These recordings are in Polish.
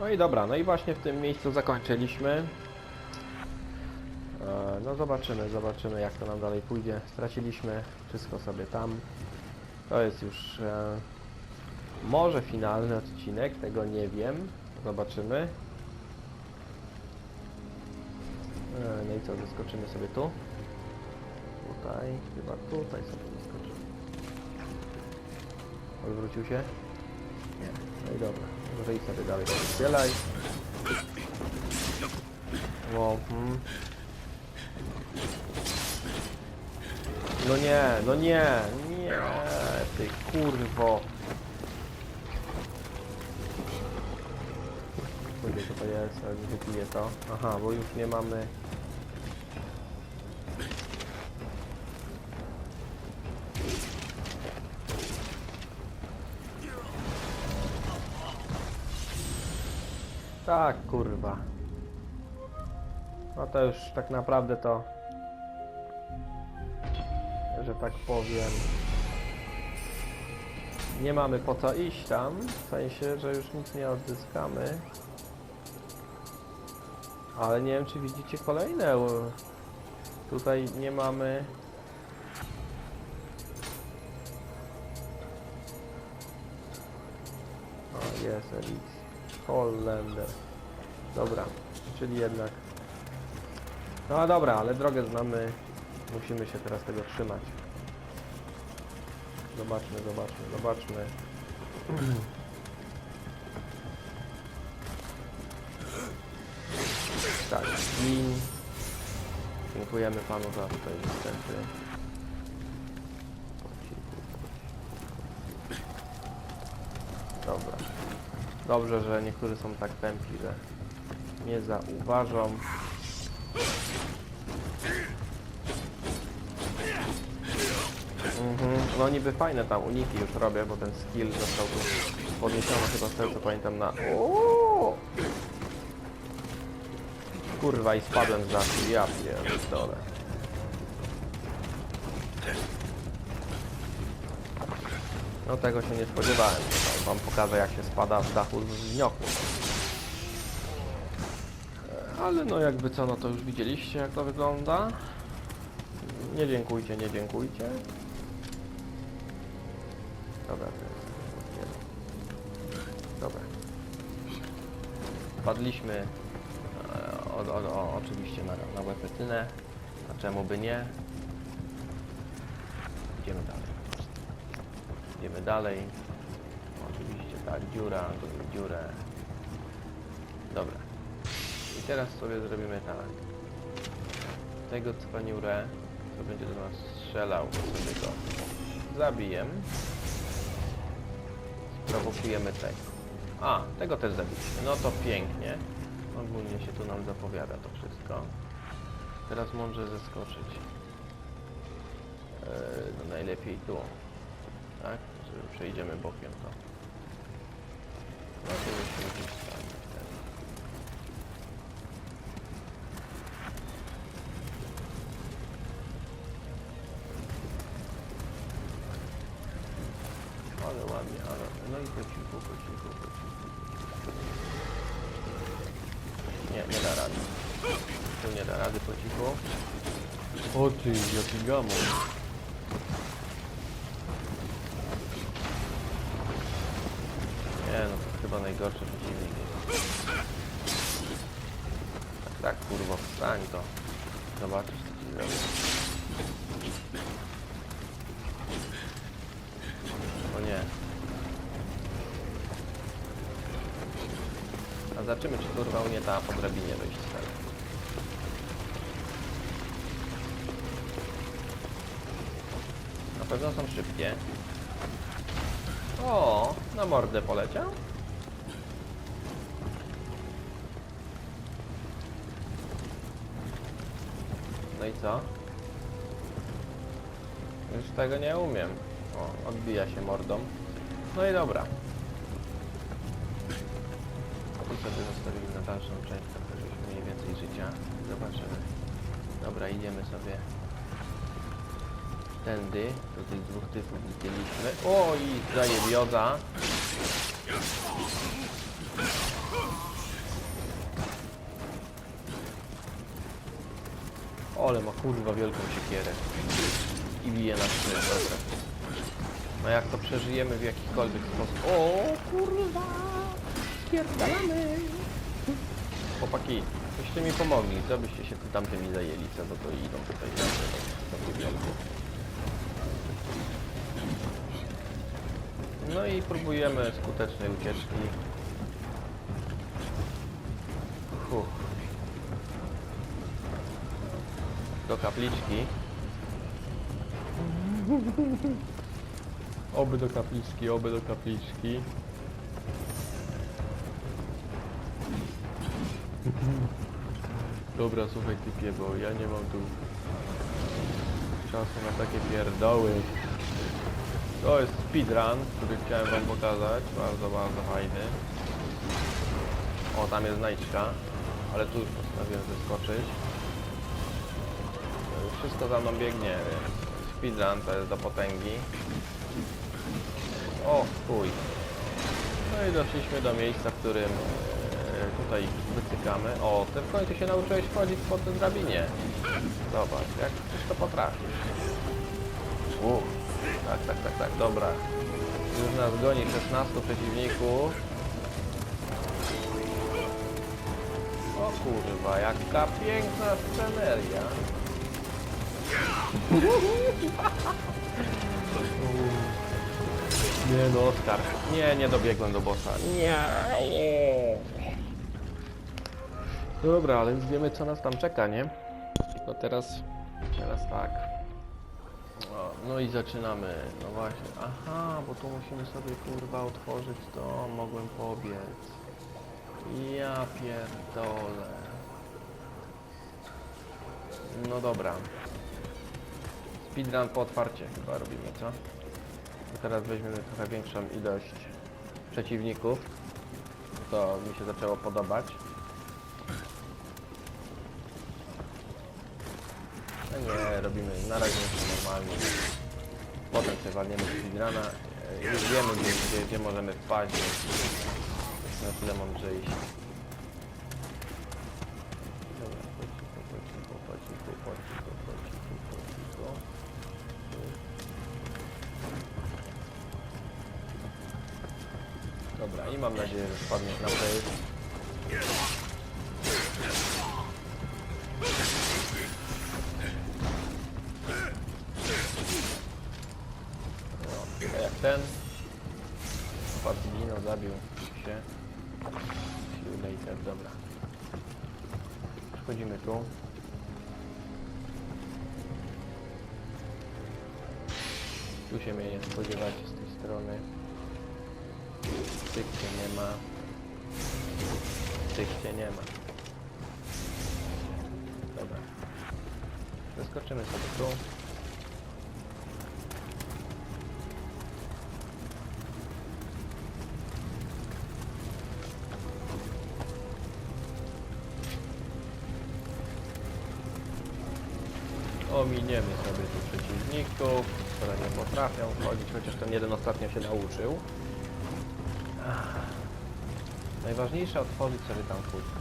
No i dobra, no i właśnie w tym miejscu zakończyliśmy. E, No zobaczymy, zobaczymy jak to nam dalej pójdzie. Straciliśmy wszystko sobie tam. To jest już e, może finalny odcinek, tego nie wiem. Zobaczymy. E, No i co, zeskoczymy sobie tu? Tutaj, chyba tutaj sobie zeskoczymy. Odwrócił się? Nie. No i dobra. Może idź sobie dalej. Strzelaj. O, hmm. No nie, no nie, nie, ty kurwo. Kurde, to jest, ale wypiję to. Aha, bo już nie mamy... Tak, kurwa. No to już tak naprawdę to... Że tak powiem... Nie mamy po co iść tam, w sensie, że już nic nie odzyskamy. Ale nie wiem, czy widzicie kolejne. Tutaj nie mamy... O, jest. Hollander. Dobra, czyli jednak... No a dobra, ale drogę znamy. Musimy się teraz tego trzymać. Zobaczmy, zobaczmy, zobaczmy. Tak, i dziękujemy panu za tutaj występy. Dobrze, że niektórzy są tak tępi, że nie zauważą. Mhm. No niby fajne tam uniki już robię, bo ten skill został tu podniesiony chyba z tego co pamiętam na... Kurwa i spadłem z dachu, ja pierdolę. No tego się nie spodziewałem. Wam pokażę jak się spada z dachu z wnioku. E, Ale no jakby co, no to już widzieliście jak to wygląda. Nie dziękujcie, nie dziękujcie. Dobra. Dobra. Wpadliśmy e, o, o, o, oczywiście na, na łepetynę. A czemu by nie? Idziemy dalej. Idziemy dalej. Oczywiście tak, dziura, tu dziurę. Dobra. I teraz sobie zrobimy tak. Tego cwaniurę, co będzie do nas strzelał, sobie go zabijemy. Sprowokujemy tego. A, tego też zabiliśmy. No to pięknie. Ogólnie się tu nam zapowiada to wszystko. Teraz może zeskoczyć. Eee, no najlepiej tu. Tak? Że przejdziemy bokiem to. No to już wtedy. Ale ładnie, ale... No i po cichu, po cichu, po cichu. Nie, nie da rady. Tu nie da rady po cichu. O ty, jaki gamon. Tak, tak kurwa, wstań to. Zobaczysz co ci zrobię. O nie. A zobaczymy, czy kurwa umie ta po drabinie wejść tak. Na pewno są szybkie. O, na mordę poleciał. I co? Już tego nie umiem. O, odbija się mordą. No i dobra. I sobie zostawili na dalszą część, tak żebyśmy mniej więcej życia. Zobaczymy. Dobra, idziemy sobie tędy. Do tych dwóch typów widzieliśmy. O, i zajebioza. Ole ma kurwa wielką siekierę. I bije na trzy, dobra. No jak to przeżyjemy w jakikolwiek sposób... O kurwa! Spierdalamy! Chłopaki, byście mi pomogli, co byście się tu tamtymi zajęli, co bo to idą tutaj. No i próbujemy skutecznej ucieczki. Fuh. Do kapliczki. Oby do kapliczki, oby do kapliczki. Dobra, słuchaj typie, bo ja nie mam tu czasu na takie pierdoły. To jest speedrun, który chciałem wam pokazać. Bardzo, bardzo fajny. O, tam jest znajdźka, ale tu już postanowiłem zeskoczyć. Wszystko za mną biegnie, speedrun to jest do potęgi. O, chuj. No i doszliśmy do miejsca, w którym e, tutaj wycykamy. O, ty w końcu się nauczyłeś chodzić po tej drabinie. Zobacz, jak przecież to potrafisz. Uff, tak, tak, tak, tak, dobra. Już nas goni 16 przeciwników. O kurwa, jaka piękna sceneria. Nie no, Oskar. Nie, nie dobiegłem do bossa. Nie. Dobra, ale już wiemy co nas tam czeka, nie? No teraz, teraz tak. O, no i zaczynamy. No właśnie. Aha, bo tu musimy sobie kurwa otworzyć to. Mogłem pobiec. Ja pierdolę. No dobra speedrun po otwarcie chyba robimy, co? Teraz weźmiemy trochę większą ilość przeciwników. To mi się zaczęło podobać. A nie, robimy na razie normalnie. Potem sobie walniemy speedruna. Już wiemy, gdzie, gdzie, gdzie możemy wpaść. Na tyle mądrze iść. Po cichu, po cichu, po cichu, po cichu, po cichu, po cichu. I mam nadzieję, że spadniesz na przejść. No, jak ten zginął, zabił się. See later, dobra. Przechodzimy tu. Tu się mnie nie spodziewacie z tej strony. Tykcie nie ma. Tykcie nie ma. Dobra. Zeskoczymy sobie tu. Ominiemy sobie tu przeciwników, które nie potrafią chodzić, chociaż ten jeden ostatnio się nauczył. Najważniejsze otworzyć sobie tam furtkę.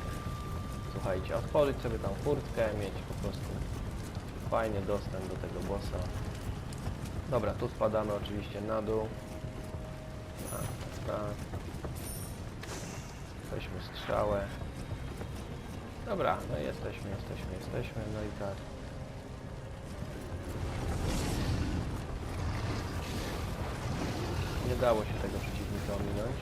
Słuchajcie, otworzyć sobie tam furtkę, mieć po prostu fajny dostęp do tego bossa. Dobra, tu spadamy oczywiście na dół. Tak, tak. Weźmy strzałę. Dobra, no jesteśmy, jesteśmy, jesteśmy, no i tak. Nie dało się tego przeciwnika ominąć.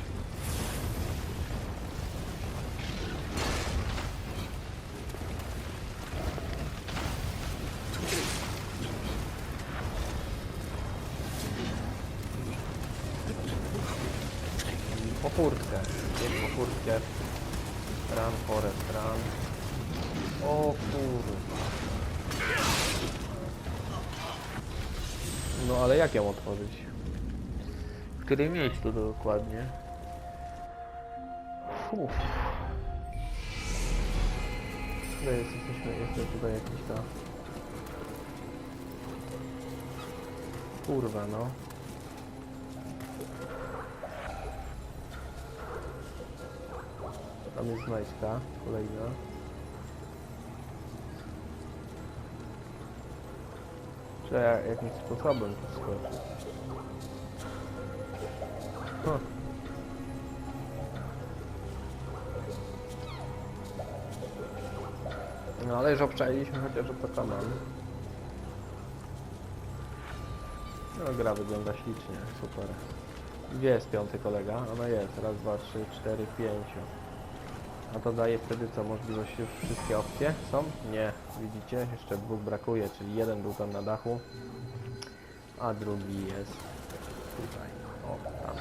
Po furtkę. Furtkę. Run, forest, run. O kurwa. No ale jak ją otworzyć? W którym miejscu to dokładnie? Uff. Tutaj jest, jesteśmy, jestem tutaj jakiś ta... Kurwa no. Tam jest znajdźka kolejna. Ja- jakimś sposobem tu skoczyć. Huh. No ale już obczajiliśmy chociaż Pokémon. No gra wygląda ślicznie, super. Gdzie jest piąty kolega? Ona jest. Raz, dwa, trzy, cztery, pięciu. A to daje wtedy co? Możliwość już wszystkie opcje są? Nie. Widzicie? Jeszcze dwóch brakuje, czyli jeden był tam na dachu, a drugi jest tutaj. O, tam.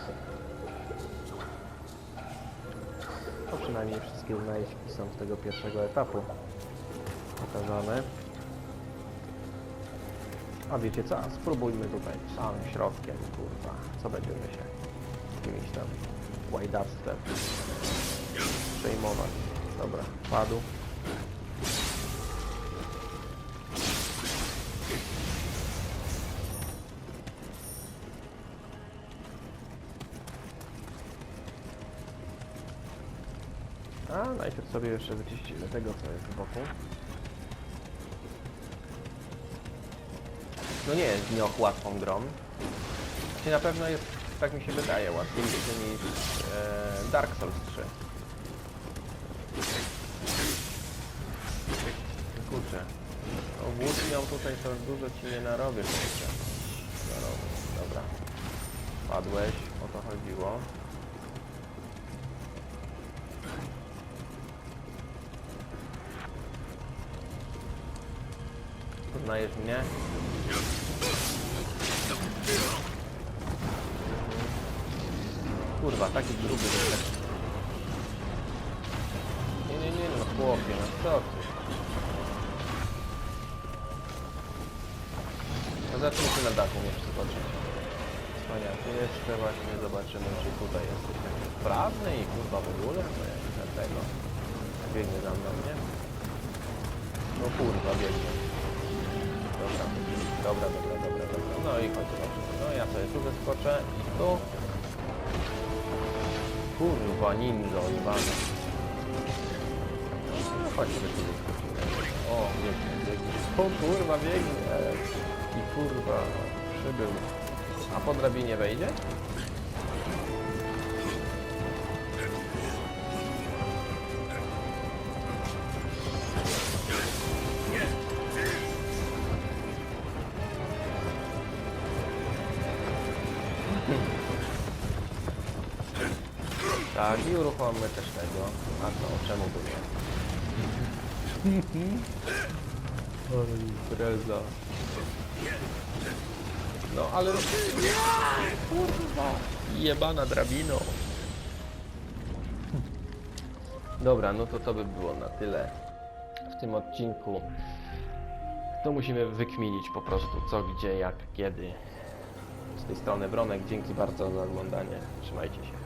To przynajmniej wszystkie znajdźki są z tego pierwszego etapu pokazane. A wiecie co? Spróbujmy tutaj samym środkiem, kurwa. Co będziemy się jakimiś tam łajdactwem przejmować. Dobra, padł. A, najpierw sobie jeszcze wyczyścimy tego, co jest boku. No nie jest Nioh łatwą grą. Czy na pewno jest, tak mi się wydaje, łatwiejszy niż e, Dark Souls 3. Kurczę. No włócznią tutaj to dużo ci nie narobię, kurczę. Narobię. Dobra. Padłeś, o to chodziło. Poznajesz mnie? Kurwa, taki gruby jestem. Nie, nie, nie, no chłopie, no co ty? No zacznijmy na dachu jeszcze zobaczyć. Wspaniale, jeszcze właśnie zobaczymy, czy tutaj jesteś taki sprawny i kurwa w ogóle, to jak na tego. Biegnie za mną, nie? No kurwa, biegnie. Dobra, dobra, dobra, dobra, dobra. No i chodź, chodź. No ja sobie tu wyskoczę i tu. Kurwa, ninja, jebana. No, chodź sobie tu wyskoczymy. O, biegnie, biegnie. O kurwa, biegnie. Kurwa, przybył. A po drabinie wejdzie? Tak, i uruchommy też tego. A to, czemu by nie? Ale impreza. No ale... Kurwa! Jebana drabino. Dobra, no to to by było na tyle w tym odcinku. To musimy wykminić po prostu co, gdzie, jak, kiedy. Z tej strony Bronek, dzięki bardzo za oglądanie. Trzymajcie się.